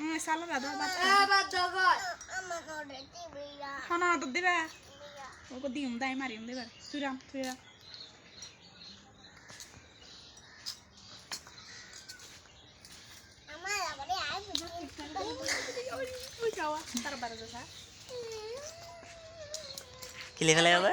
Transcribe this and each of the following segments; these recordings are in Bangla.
দাদা এবার জগৎ খানা তো দিবে? ওকে দিম দাই মারিম দিবে। তুই রাম তুই রাম। ওই যাওয়া তার বারে দেখা কি লেখা লেখা হবে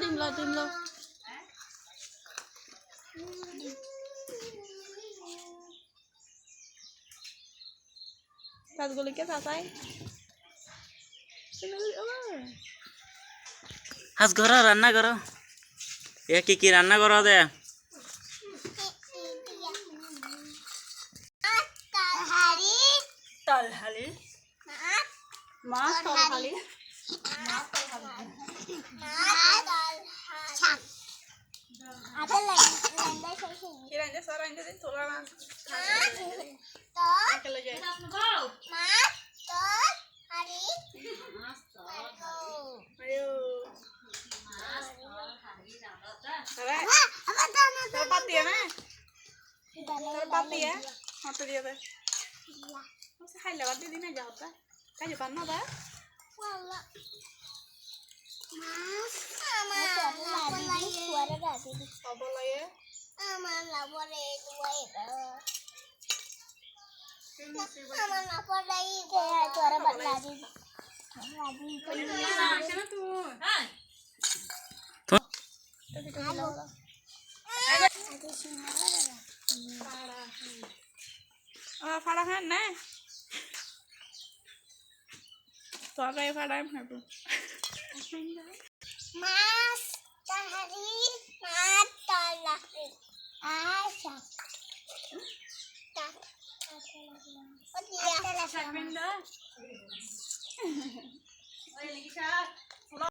ডিম লো ডিম লো কাজগুলিকে চাচাই? হাস করো রান্না করো এ কি কি রান্না করো দে? তলহালি। মাছ তলহালি। কি রাঞ্জে সর রাঞ্জে দিন তোলা না papiye. dia? be. Nasıl halle var dediğine cevap ver. Sen yapan ne be? Valla. Ama labulayı. Labulayı. Ama labulayı duayı. Ama labulayı kayak Suara batladı. Tuh. Tuh. ফারাহান না? তরকারি ফারাই ভাবো মাছ তরকারি মাছ তরকারি। আচ্ছা। শাক বিন্দু ওই লিখি শাক